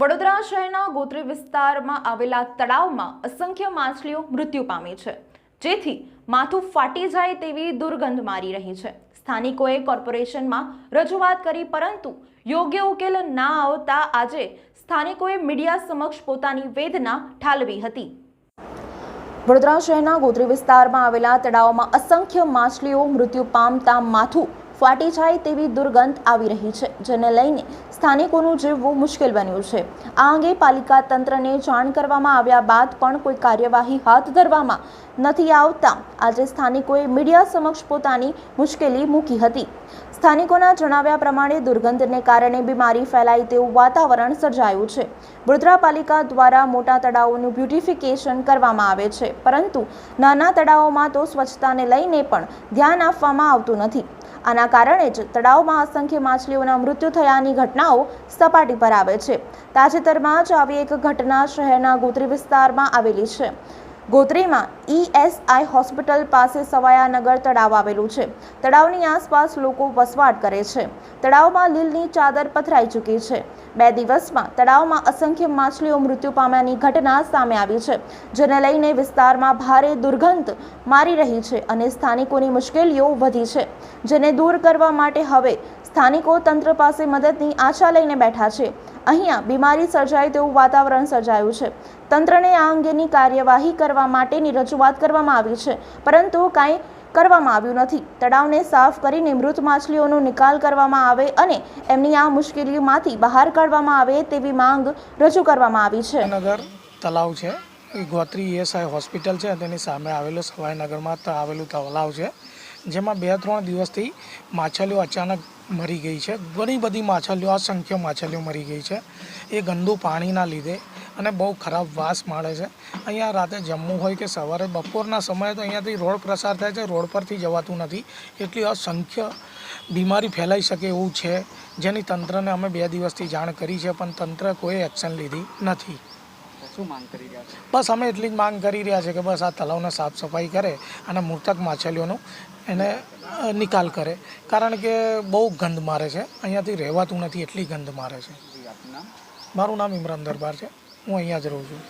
વડોદરા શહેરના ગોત્રી વિસ્તારમાં આવેલા તળાવમાં અસંખ્ય માછલીઓ મૃત્યુ પામી છે. જેથી માથું ફાટી જાય તેવી દુર્ગંધ મારી રહી છે. સ્થાનિકોએ કોર્પોરેશનમાં રજૂઆત કરી, પરંતુ યોગ્ય ઉકેલ ના આવતા આજે સ્થાનિકોએ મીડિયા સમક્ષ પોતાની વેદના ઠાલવી હતી. વડોદરા શહેરના ગોત્રી વિસ્તારમાં આવેલા તળાવમાં અસંખ્ય માછલીઓ મૃત્યુ પામતા માથું ફાટી જાય તેવી દુર્ગંધ આવી રહી છે, જેને લઈને સ્થાનિકોનું જીવવું મુશ્કેલ બન્યું છે. આ અંગે પાલિકા તંત્રને જાણ કરવામાં આવ્યા બાદ પણ કોઈ કાર્યવાહી હાથ ધરવામાં નથી આવતા. આજે સ્થાનિકોએ મીડિયા સમક્ષ પોતાની મુશ્કેલી મૂકી હતી. સ્થાનિકોના જણાવ્યા પ્રમાણે દુર્ગંધને કારણે બીમારી ફેલાય તેવું વાતાવરણ સર્જાયું છે. વડોદરા પાલિકા દ્વારા મોટા તળાવોનું બ્યુટિફિકેશન કરવામાં આવે છે, પરંતુ નાના તળાવોમાં તો સ્વચ્છતાને લઈને પણ ધ્યાન આપવામાં આવતું નથી. આના કારણે જ તળાવમાં અસંખ્ય માછલીઓના મૃત્યુ થયાની ઘટનાઓ સપાટી પર આવે છે. તાજેતરમાં જ આવી એક ઘટના શહેરના ગોત્રી વિસ્તારમાં આવેલી છે. ગોત્રીમાં ઈએસઆઈ હોસ્પિટલ પાસે સવાયાનગર તળાવ આવેલું છે. તળાવની આસપાસ લોકો વસવાટ કરે છે. તળાવમાં લીલની ચાદર પથરાઈ ચૂકી છે. બે દિવસમાં તળાવમાં અસંખ્ય માછલીઓ મૃત્યુ પામ્યાની ઘટના સામે આવી છે, જેને લઈને વિસ્તારમાં ભારે દુર્ગંધ મારી રહી છે અને સ્થાનિકોની મુશ્કેલીઓ વધી છે, જેને દૂર કરવા માટે હવે સ્થાનિકો તંત્ર પાસે મદદની આશા લઈને બેઠા છે. અહીંયા બીમારી સર્જાય તેવું વાતાવરણ સર્જાયું છે. તંત્રને આ અંગેની કાર્યવાહી કરવા માટેની રજૂઆત કરવામાં આવી છે. પરંતુ કાંઈ કરવામાં આવ્યું નથી. તળાવને સાફ કરીને મૃત માછલીઓનો નિકાલ કરવામાં આવે અને એમની આ મુશ્કેલીઓમાંથી બહાર કાઢવામાં આવે તેવી માંગ રજૂ કરવામાં આવી છે. નગર તળાવ છે. ગોત્રી ઈએસઆઈ હોસ્પિટલ છે તેની સામે આવેલું સવાઈનગરમાં આવેલું તળાવ છે. જેમાં બે ત્રણ દિવસથી માછલીઓ અચાનક મરી ગઈ છે. ઘણી બધી માછલીઓ, અસંખ્ય માછલીઓ મરી ગઈ છે. એ ગંદુ પાણીના લીધે અને બહુ ખરાબ વાસ માળે છે. અહીંયા રાતે જમવું હોય કે સવારે બપોરના સમયે તો અહીંયાથી રોડ પ્રસાર થાય છે રોડ પરથી જવાતું નથી. એટલી અસંખ્ય બીમારી ફેલાઈ શકે એવું છે જેની તંત્રને અમે બે દિવસથી જાણ કરી છે પણ તંત્ર કોઈ એક્શન લીધી નથી. શું માંગ કરી રહ્યા છે? બસ અમે એટલી જ માંગ કરી રહ્યા છે કે બસ આ તલાવને સાફ સફાઈ કરે અને મૃતક માછલીઓનો એને નિકાલ કરે. કારણ કે બહુ ગંધ મારે છે. અહીંયાથી રહેવાતું નથી એટલી ગંધ મારે છે. મારું નામ ઇમરાન દરબાર છે. હું અહીંયા જ રહું છું.